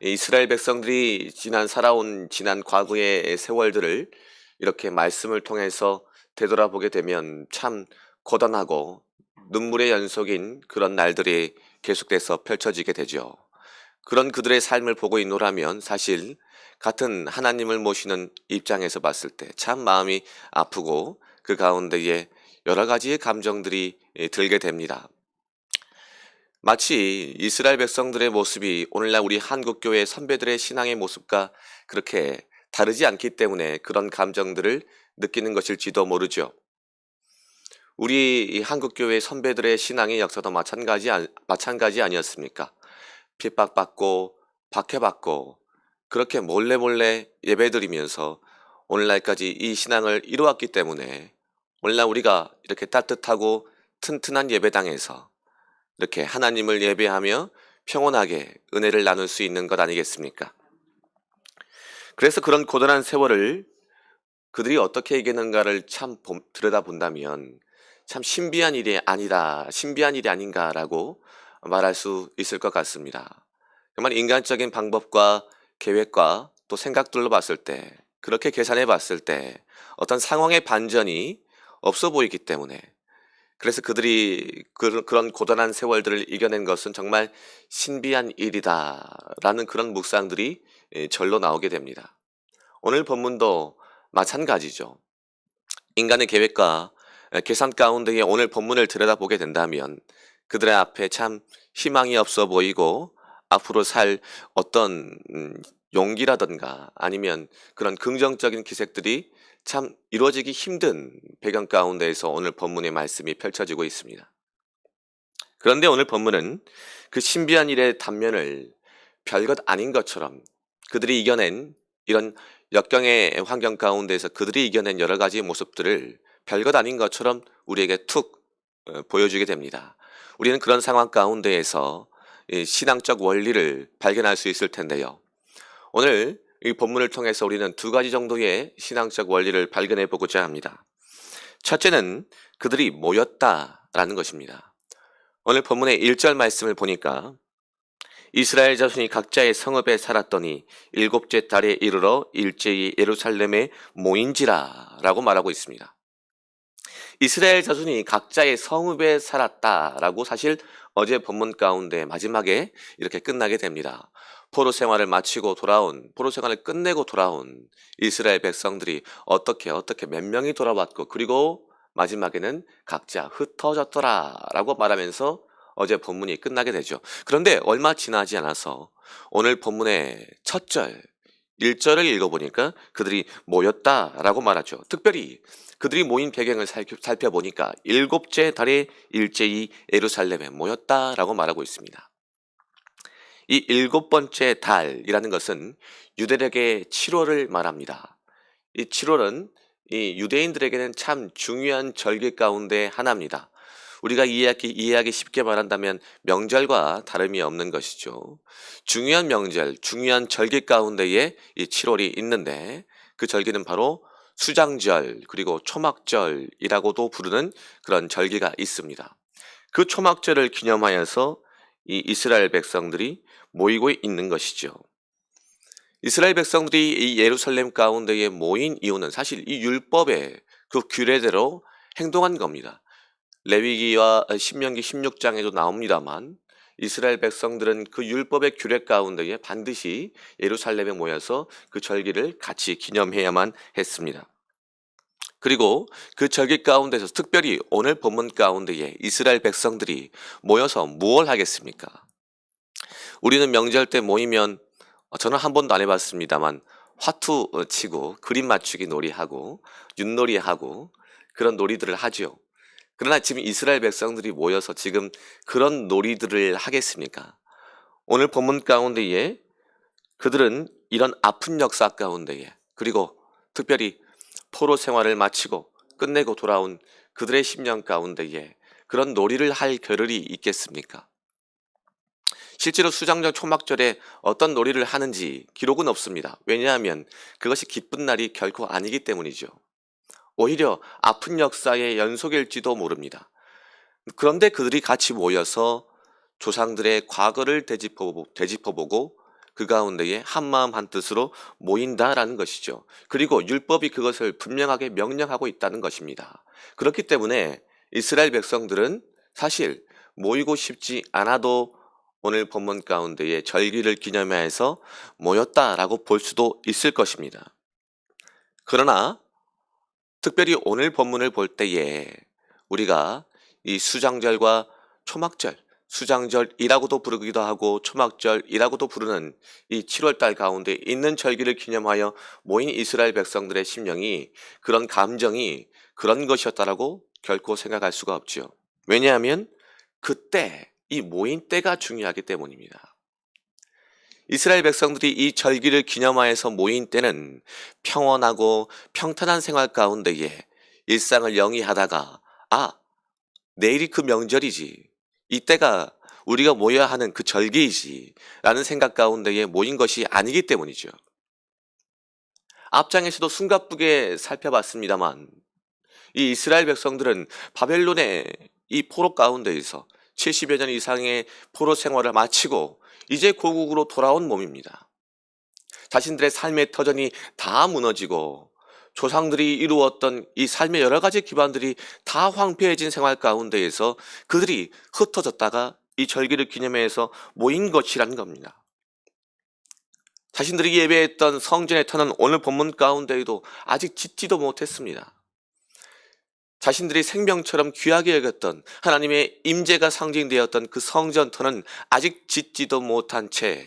이스라엘 백성들이 지난 살아온 지난 과거의 세월들을 이렇게 말씀을 통해서 되돌아보게 되면 참 고단하고 눈물의 연속인 그런 날들이 계속돼서 펼쳐지게 되죠. 그런 그들의 삶을 보고 있노라면 사실 같은 하나님을 모시는 입장에서 봤을 때 참 마음이 아프고 그 가운데에 여러 가지의 감정들이 예, 들게 됩니다. 마치 이스라엘 백성들의 모습이 오늘날 우리 한국 교회 선배들의 신앙의 모습과 그렇게 다르지 않기 때문에 그런 감정들을 느끼는 것일지도 모르죠. 우리 이 한국 교회 선배들의 신앙의 역사도 마찬가지, 아- 마찬가지 아니었습니까? 핍박받고 박해받고 그렇게 몰래 몰래 예배드리면서 오늘날까지 이 신앙을 이루었기 때문에 오늘날 우리가 이렇게 따뜻하고 튼튼한 예배당에서 이렇게 하나님을 예배하며 평온하게 은혜를 나눌 수 있는 것 아니겠습니까? 그래서 그런 고단한 세월을 그들이 어떻게 이기는가를 참 봄- 들여다본다면 참 신비한 일이 아니다, 신비한 일이 아닌가라고 말할 수 있을 것 같습니다. 정말 인간적인 방법과 계획과 또 생각들로 봤을 때, 그렇게 계산해 봤을 때 어떤 상황의 반전이 없어 보이기 때문에 그래서 그들이 그, 그런 고단한 세월들을 이겨낸 것은 정말 신비한 일이다라는 그런 묵상들이 예, 절로 나오게 됩니다. 오늘 본문도 마찬가지죠. 인간의 계획과 에, 계산 가운데에 오늘 본문을 들여다보게 된다면 그들의 앞에 참 희망이 없어 보이고 앞으로 살 어떤 음, 용기라든가 아니면 그런 긍정적인 기색들이 참 이루어지기 힘든 배경 가운데에서 오늘 본문의 말씀이 펼쳐지고 있습니다. 그런데 오늘 본문은 그 신비한 일의 단면을 별것 아닌 것처럼 그들이 이겨낸 이런 역경의 환경 가운데에서 그들이 이겨낸 여러 가지 모습들을 별것 아닌 것처럼 우리에게 툭 어, 보여주게 됩니다. 우리는 그런 상황 가운데에서 이 신앙적 원리를 발견할 수 있을 텐데요. 오늘 이 본문을 통해서 우리는 두 가지 정도의 신앙적 원리를 발견해 보고자 합니다. 첫째는 그들이 모였다라는 것입니다. 오늘 본문의 1절 말씀을 보니까 이스라엘 자손이 각자의 성읍에 살았더니 일곱째 달에 이르러 일제히 예루살렘에 모인지라 라고 말하고 있습니다. 이스라엘 자손이 각자의 성읍에 살았다라고 사실 어제 본문 가운데 마지막에 이렇게 끝나게 됩니다. 포로 생활을 마치고 돌아온 포로 생활을 끝내고 돌아온 이스라엘 백성들이 어떻게 어떻게 몇 명이 돌아왔고 그리고 마지막에는 각자 흩어졌더라라고 말하면서 어제 본문이 끝나게 되죠. 그런데 얼마 지나지 않아서 오늘 본문의 첫 절, 1절을 읽어보니까 그들이 모였다라고 말하죠. 특별히 그들이 모인 배경을 살펴- 살펴보니까 일곱째 달에 일제히 예루살렘에 모였다라고 말하고 있습니다. 이 일곱 번째 달이라는 것은 유대력의 7월을 말합니다. 이 7월은 이 유대인들에게는 참 중요한 절기 가운데 하나입니다. 우리가 이해하기, 이해하기 쉽게 말한다면 명절과 다름이 없는 것이죠. 중요한 명절, 중요한 절기 가운데에 이 7월이 있는데 그 절기는 바로 수장절 그리고 초막절이라고도 부르는 그런 절기가 있습니다. 그 초막절을 기념하여서 이 이스라엘 백성들이 모이고 있는 것이죠. 이스라엘 백성들이 이 예루살렘 가운데에 모인 이유는 사실 이 율법의 그 규례대로 행동한 겁니다. 레위기와 신명기 16장에도 나옵니다만 이스라엘 백성들은 그 율법의 규례 가운데에 반드시 예루살렘에 모여서 그 절기를 같이 기념해야만 했습니다. 그리고 그 절기 가운데서 특별히 오늘 본문 가운데에 이스라엘 백성들이 모여서 무엇을 하겠습니까? 우리는 명절 때 모이면 어, 저는 한 번도 안 해봤습니다만 화투 어, 치고 그림 맞추기 놀이하고 윷놀이하고 그런 놀이들을 하죠. 그러나 지금 이스라엘 백성들이 모여서 지금 그런 놀이들을 하겠습니까? 오늘 본문 가운데에 그들은 이런 아픈 역사 가운데에 그리고 특별히 포로 생활을 마치고 끝내고 돌아온 그들의 심령 가운데에 그런 놀이를 할 겨를이 있겠습니까? 실제로 수장절 초막절에 어떤 놀이를 하는지 기록은 없습니다. 왜냐하면 그것이 기쁜 날이 결코 아니기 때문이죠. 오히려 아픈 역사의 연속일지도 모릅니다. 그런데 그들이 같이 모여서 조상들의 과거를 되짚어보- 되짚어보고 그 가운데에 한마음 한뜻으로 모인다라는 것이죠. 그리고 율법이 그것을 분명하게 명령하고 있다는 것입니다. 그렇기 때문에 이스라엘 백성들은 사실 모이고 싶지 않아도 오늘 본문 가운데에 절기를 기념해서 모였다라고 볼 수도 있을 것입니다. 그러나 특별히 오늘 본문을 볼 때에 우리가 이 수장절과 초막절, 수장절이라고도 부르기도 하고 초막절이라고도 부르는 이 7월달 가운데 있는 절기를 기념하여 모인 이스라엘 백성들의 심령이 그런 감정이 그런 것이었다라고 결코 생각할 수가 없지요. 왜냐하면 그때 이 모인 때가 중요하기 때문입니다. 이스라엘 백성들이 이 절기를 기념하여서 모인 때는 평온하고 평탄한 생활 가운데에 일상을 영위하다가 아 내일이 그 명절이지 이때가 우리가 모여야 하는 그 절기이지 라는 생각 가운데에 모인 것이 아니기 때문이죠. 앞장에서도 숨가쁘게 살펴봤습니다만 이 이스라엘 백성들은 바벨론의 이 포로 가운데에서 70여 년 이상의 포로 생활을 마치고 이제 고국으로 돌아온 몸입니다. 자신들의 삶의 터전이 다 무너지고 조상들이 이루었던 이 삶의 여러 가지 기반들이 다 황폐해진 생활 가운데에서 그들이 흩어졌다가 이 절기를 기념해서 모인 것이라는 겁니다. 자신들이 예배했던 성전의 터는 오늘 본문 가운데에도 아직 짓지도 못했습니다. 자신들이 생명처럼 귀하게 여겼던 하나님의 임재가 상징되었던 그 성전터는 아직 짓지도 못한 채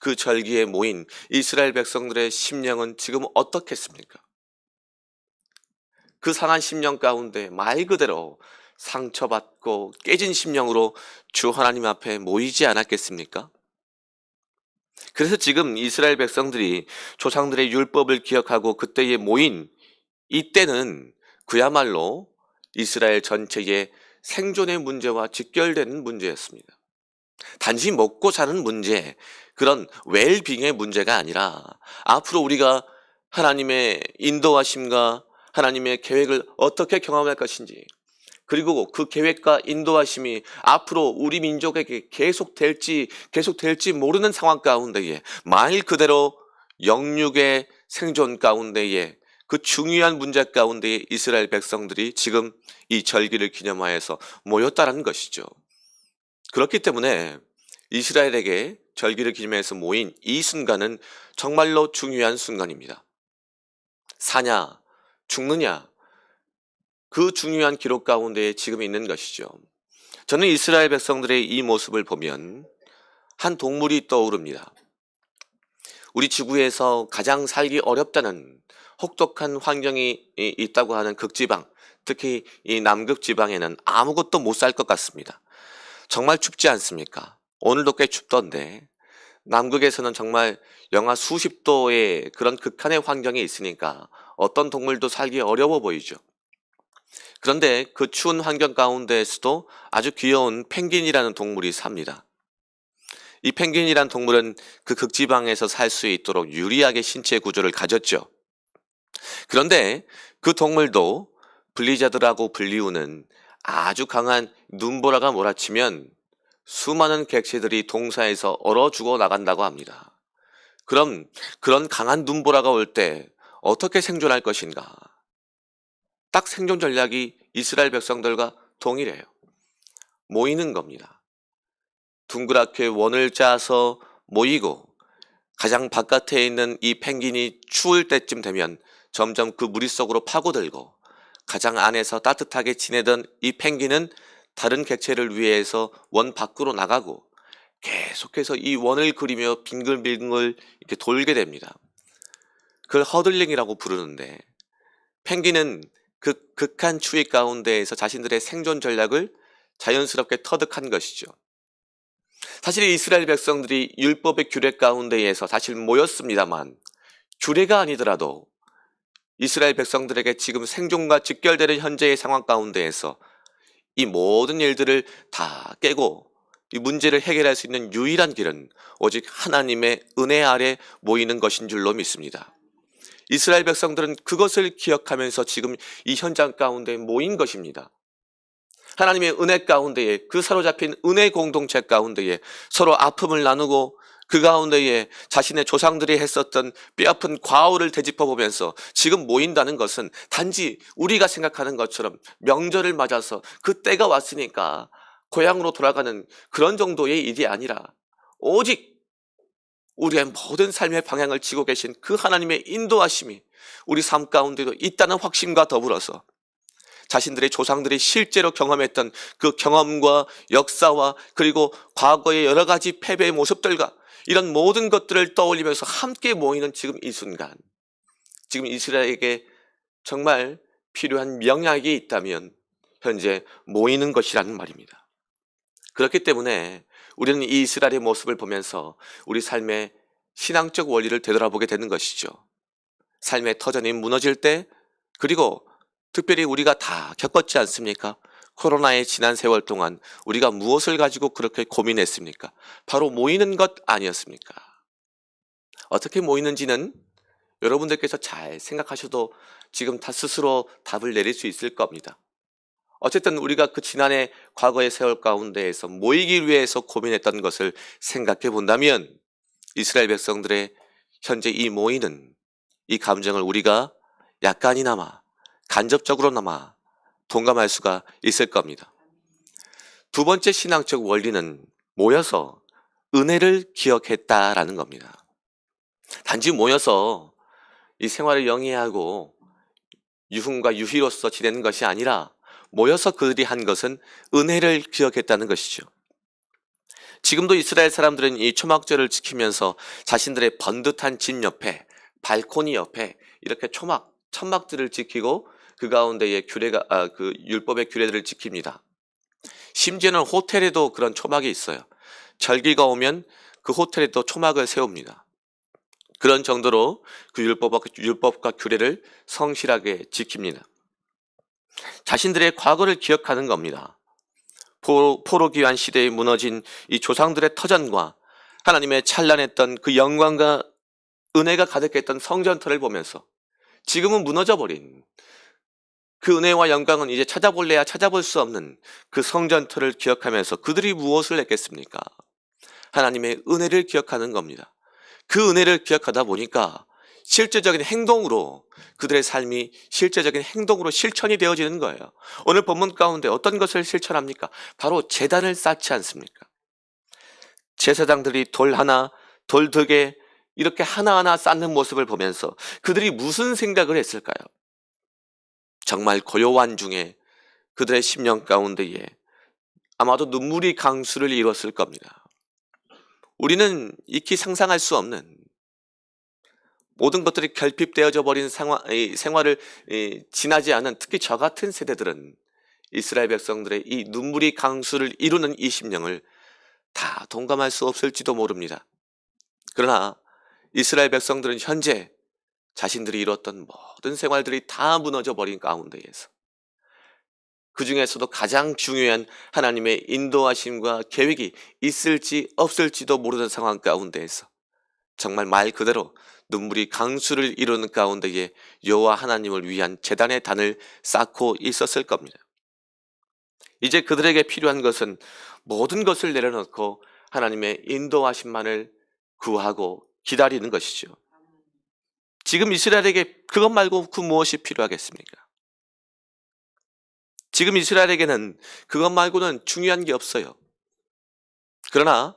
그 절기에 모인 이스라엘 백성들의 심령은 지금 어떻겠습니까? 그 상한 심령 가운데 말 그대로 상처받고 깨진 심령으로 주 하나님 앞에 모이지 않았겠습니까? 그래서 지금 이스라엘 백성들이 조상들의 율법을 기억하고 그때에 모인 이때는 그야말로 이스라엘 전체의 생존의 문제와 직결되는 문제였습니다. 단지 먹고 사는 문제, 그런 웰빙의 문제가 아니라 앞으로 우리가 하나님의 인도하심과 하나님의 계획을 어떻게 경험할 것인지, 그리고 그 계획과 인도하심이 앞으로 우리 민족에게 계속될지, 계속될지 모르는 상황 가운데에 말 그대로 영육의 생존 가운데에 그 중요한 문제 가운데 이스라엘 백성들이 지금 이 절기를 기념하여서 모였다는 것이죠. 그렇기 때문에 이스라엘에게 절기를 기념해서 모인 이 순간은 정말로 중요한 순간입니다. 사냐, 죽느냐, 그 중요한 기록 가운데 지금 있는 것이죠. 저는 이스라엘 백성들의 이 모습을 보면 한 동물이 떠오릅니다. 우리 지구에서 가장 살기 어렵다는 혹독한 환경이 이- 있다고 하는 극지방, 특히 이 남극 지방에는 아무것도 못 살 것 같습니다. 정말 춥지 않습니까? 오늘도 꽤 춥던데 남극에서는 정말 영하 수십 도의 그런 극한의 환경이 있으니까 어떤 동물도 살기 어려워 보이죠. 그런데 그 추운 환경 가운데에서도 아주 귀여운 펭귄이라는 동물이 삽니다. 이 펭귄이란 동물은 그 극지방에서 살 수 있도록 유리하게 신체 구조를 가졌죠. 그런데 그 동물도 블리자드라고 불리우는 아주 강한 눈보라가 몰아치면 수많은 객체들이 동사에서 얼어 죽어 나간다고 합니다. 그럼 그런 강한 눈보라가 올 때 어떻게 생존할 것인가? 딱 생존 전략이 이스라엘 백성들과 동일해요. 모이는 겁니다. 둥그랗게 원을 짜서 모이고 가장 바깥에 있는 이 펭귄이 추울 때쯤 되면 점점 그 무리 속으로 파고들고 가장 안에서 따뜻하게 지내던 이 펭귄은 다른 객체를 위해서 원 밖으로 나가고 계속해서 이 원을 그리며 빙글빙글 이렇게 돌게 됩니다. 그걸 허들링이라고 부르는데 펭귄은 그 극한 추위 가운데에서 자신들의 생존 전략을 자연스럽게 터득한 것이죠. 사실 이스라엘 백성들이 율법의 규례 가운데에서 사실 모였습니다만 규례가 아니더라도 이스라엘 백성들에게 지금 생존과 직결되는 현재의 상황 가운데에서 이 모든 일들을 다 깨고 이 문제를 해결할 수 있는 유일한 길은 오직 하나님의 은혜 아래 모이는 것인 줄로 믿습니다. 이스라엘 백성들은 그것을 기억하면서 지금 이 현장 가운데 모인 것입니다. 하나님의 은혜 가운데에 그 사로잡힌 은혜 공동체 가운데에 서로 아픔을 나누고 그 가운데에 자신의 조상들이 했었던 뼈아픈 과오를 되짚어 보면서 지금 모인다는 것은 단지 우리가 생각하는 것처럼 명절을 맞아서 그 때가 왔으니까 고향으로 돌아가는 그런 정도의 일이 아니라 오직 우리의 모든 삶의 방향을 지고 계신 그 하나님의 인도하심이 우리 삶 가운데도 있다는 확신과 더불어서 자신들의 조상들이 실제로 경험했던 그 경험과 역사와 그리고 과거의 여러 가지 패배의 모습들과 이런 모든 것들을 떠올리면서 함께 모이는 지금 이 순간, 지금 이스라엘에게 정말 필요한 명약이 있다면 현재 모이는 것이라는 말입니다. 그렇기 때문에 우리는 이 이스라엘의 모습을 보면서 우리 삶의 신앙적 원리를 되돌아보게 되는 것이죠. 삶의 터전이 무너질 때, 그리고 특별히 우리가 다 겪었지 않습니까? 코로나의 지난 세월 동안 우리가 무엇을 가지고 그렇게 고민했습니까? 바로 모이는 것 아니었습니까? 어떻게 모이는지는 여러분들께서 잘 생각하셔도 지금 다 스스로 답을 내릴 수 있을 겁니다. 어쨌든 우리가 그 지난해 과거의 세월 가운데에서 모이기 위해서 고민했던 것을 생각해 본다면 이스라엘 백성들의 현재 이 모이는 이 감정을 우리가 약간이나마 간접적으로나마 동감할 수가 있을 겁니다. 두 번째 신앙적 원리는 모여서 은혜를 기억했다라는 겁니다. 단지 모여서 이 생활을 영위하고 유흥과 유희로서 지내는 것이 아니라 모여서 그들이 한 것은 은혜를 기억했다는 것이죠. 지금도 이스라엘 사람들은 이 초막절을 지키면서 자신들의 번듯한 집 옆에 발코니 옆에 이렇게 초막 천막들을 지키고 그 가운데에 규례가 아, 그 율법의 규례들을 지킵니다. 심지어는 호텔에도 그런 초막이 있어요. 절기가 오면 그 호텔에도 초막을 세웁니다. 그런 정도로 그 율법과, 율법과 규례를 성실하게 지킵니다. 자신들의 과거를 기억하는 겁니다. 포로, 포로 귀환 시대에 무너진 이 조상들의 터전과 하나님의 찬란했던 그 영광과 은혜가 가득했던 성전터를 보면서 지금은 무너져 버린 그 은혜와 영광은 이제 찾아볼래야 찾아볼 수 없는 그 성전터를 기억하면서 그들이 무엇을 했겠습니까? 하나님의 은혜를 기억하는 겁니다. 그 은혜를 기억하다 보니까 실제적인 행동으로 그들의 삶이 실제적인 행동으로 실천이 되어지는 거예요. 오늘 본문 가운데 어떤 것을 실천합니까? 바로 재단을 쌓지 않습니까? 제사장들이 돌 하나, 돌 두 개, 이렇게 하나하나 쌓는 모습을 보면서 그들이 무슨 생각을 했을까요? 정말 고요한 중에 그들의 심령 가운데에 아마도 눈물이 강수를 이뤘을 겁니다. 우리는 익히 상상할 수 없는 모든 것들이 결핍되어져 버린 생활, 이 생활을 이, 지나지 않은 특히 저 같은 세대들은 이스라엘 백성들의 이 눈물이 강수를 이루는 이 심령을 다 동감할 수 없을지도 모릅니다. 그러나 이스라엘 백성들은 현재 자신들이 이뤘던 모든 생활들이 다 무너져 버린 가운데에서 그 중에서도 가장 중요한 하나님의 인도하심과 계획이 있을지 없을지도 모르는 상황 가운데에서 정말 말 그대로 눈물이 강수를 이루는 가운데에 여호와 하나님을 위한 재단의 단을 쌓고 있었을 겁니다. 이제 그들에게 필요한 것은 모든 것을 내려놓고 하나님의 인도하심만을 구하고 기다리는 것이죠. 지금 이스라엘에게 그것 말고 그 무엇이 필요하겠습니까? 지금 이스라엘에게는 그것 말고는 중요한 게 없어요. 그러나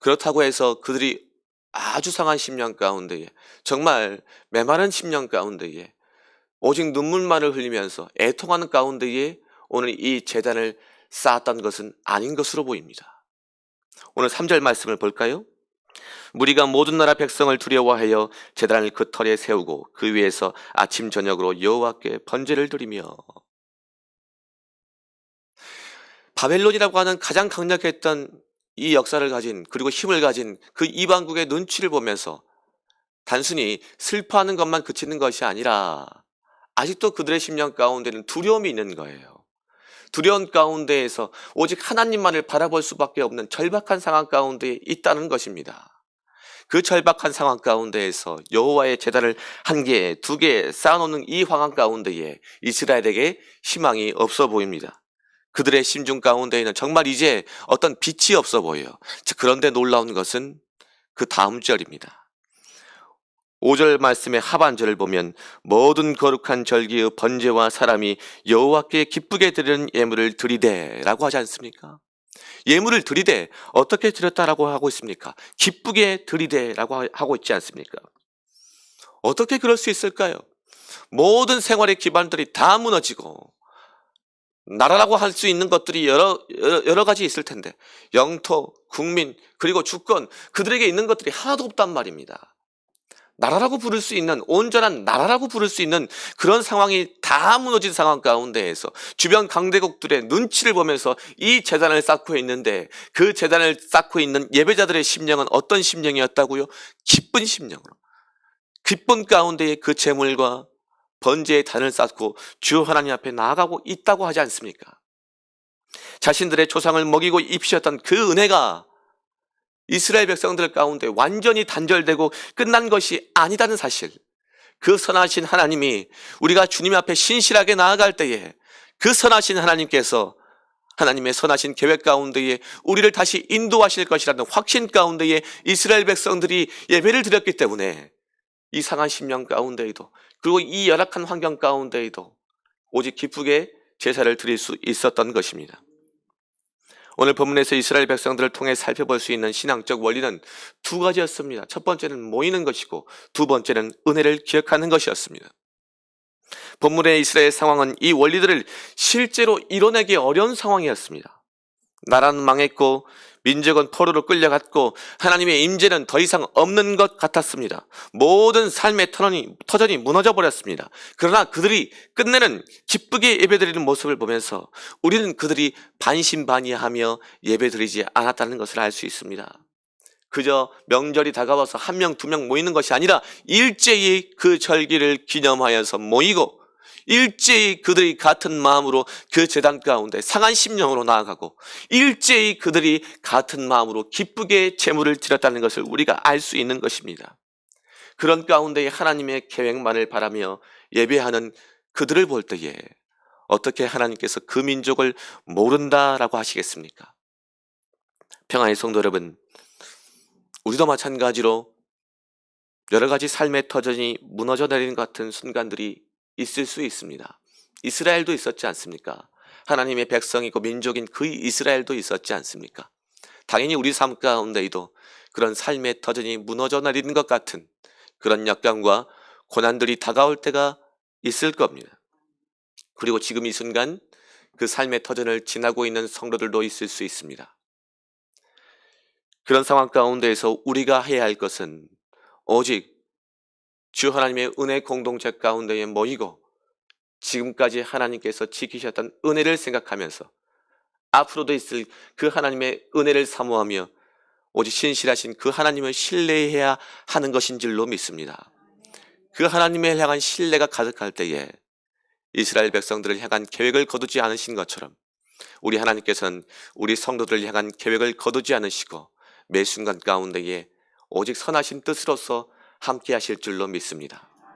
그렇다고 해서 그들이 아주 상한 심령 가운데에 정말 메마른 심령 가운데에 오직 눈물만을 흘리면서 애통하는 가운데에 오늘 이 재단을 쌓았던 것은 아닌 것으로 보입니다. 오늘 3절 말씀을 볼까요? 무리가 모든 나라 백성을 두려워하여 재단을 그 털에 세우고 그 위에서 아침 저녁으로 여호와께 번제를 드리며 바벨론이라고 하는 가장 강력했던 이 역사를 가진 그리고 힘을 가진 그 이방국의 눈치를 보면서 단순히 슬퍼하는 것만 그치는 것이 아니라 아직도 그들의 심령 가운데는 두려움이 있는 거예요. 두려운 가운데에서 오직 하나님만을 바라볼 수밖에 없는 절박한 상황 가운데 있다는 것입니다. 그 절박한 상황 가운데에서 여호와의 제단을 한 개, 두 개 쌓아놓는 이 황황 가운데에 이스라엘에게 희망이 없어 보입니다. 그들의 심중 가운데에는 정말 이제 어떤 빛이 없어 보여요. 그런데 놀라운 것은 그 다음 절입니다. 5절 말씀의 하반절을 보면 모든 거룩한 절기의 번제와 사람이 여호와께 기쁘게 드리는 예물을 드리되라고 하지 않습니까? 예물을 드리되 어떻게 드렸다라고 하고 있습니까? 기쁘게 드리되라고 하고 있지 않습니까? 어떻게 그럴 수 있을까요? 모든 생활의 기반들이 다 무너지고 나라라고 할 수 있는 것들이 여러, 여러 여러 가지 있을 텐데 영토, 국민 그리고 주권 그들에게 있는 것들이 하나도 없단 말입니다. 나라라고 부를 수 있는 온전한 나라라고 부를 수 있는 그런 상황이 다 무너진 상황 가운데에서 주변 강대국들의 눈치를 보면서 이 재단을 쌓고 있는데 그 재단을 쌓고 있는 예배자들의 심령은 어떤 심령이었다고요? 기쁜 심령으로 기쁜 가운데에 그 재물과 번제의 단을 쌓고 주 하나님 앞에 나아가고 있다고 하지 않습니까? 자신들의 조상을 먹이고 입히셨던 그 은혜가 이스라엘 백성들 가운데 완전히 단절되고 끝난 것이 아니다는 사실. 그 선하신 하나님이 우리가 주님 앞에 신실하게 나아갈 때에 그 선하신 하나님께서 하나님의 선하신 계획 가운데에 우리를 다시 인도하실 것이라는 확신 가운데에 이스라엘 백성들이 예배를 드렸기 때문에 이 상한 심령 가운데에도 그리고 이 열악한 환경 가운데에도 오직 기쁘게 제사를 드릴 수 있었던 것입니다. 오늘 본문에서 이스라엘 백성들을 통해 살펴볼 수 있는 신앙적 원리는 두 가지였습니다. 첫 번째는 모이는 것이고 두 번째는 은혜를 기억하는 것이었습니다. 본문의 이스라엘 상황은 이 원리들을 실제로 이뤄내기 어려운 상황이었습니다. 나라는 망했고 민족은 포로로 끌려갔고 하나님의 임재는 더 이상 없는 것 같았습니다. 모든 삶의 터전이, 터전이 무너져 버렸습니다. 그러나 그들이 끝내는 기쁘게 예배드리는 모습을 보면서 우리는 그들이 반신반의하며 예배드리지 않았다는 것을 알 수 있습니다. 그저 명절이 다가와서 한 명, 두 명 모이는 것이 아니라 일제히 그 절기를 기념하여서 모이고 일제히 그들이 같은 마음으로 그 재단 가운데 상한 심령으로 나아가고 일제히 그들이 같은 마음으로 기쁘게 제물을 드렸다는 것을 우리가 알 수 있는 것입니다. 그런 가운데 하나님의 계획만을 바라며 예배하는 그들을 볼 때에 어떻게 하나님께서 그 민족을 모른다라고 하시겠습니까? 평화의 성도 여러분, 우리도 마찬가지로 여러 가지 삶의 터전이 무너져 내리는 것 같은 순간들이 있을 수 있습니다. 이스라엘도 있었지 않습니까? 하나님의 백성이고 민족인 그 이스라엘도 있었지 않습니까? 당연히 우리 삶 가운데에도 그런 삶의 터전이 무너져 내리는 것 같은 그런 역경과 고난들이 다가올 때가 있을 겁니다. 그리고 지금 이 순간 그 삶의 터전을 지나고 있는 성도들도 있을 수 있습니다. 그런 상황 가운데에서 우리가 해야 할 것은 오직 주 하나님의 은혜 공동체 가운데에 모이고 지금까지 하나님께서 지키셨던 은혜를 생각하면서 앞으로도 있을 그 하나님의 은혜를 사모하며 오직 신실하신 그 하나님을 신뢰해야 하는 것인 줄로 믿습니다. 그 하나님을 향한 신뢰가 가득할 때에 이스라엘 백성들을 향한 계획을 거두지 않으신 것처럼 우리 하나님께서는 우리 성도들을 향한 계획을 거두지 않으시고 매 순간 가운데에 오직 선하신 뜻으로서 함께 하실 줄로 믿습니다.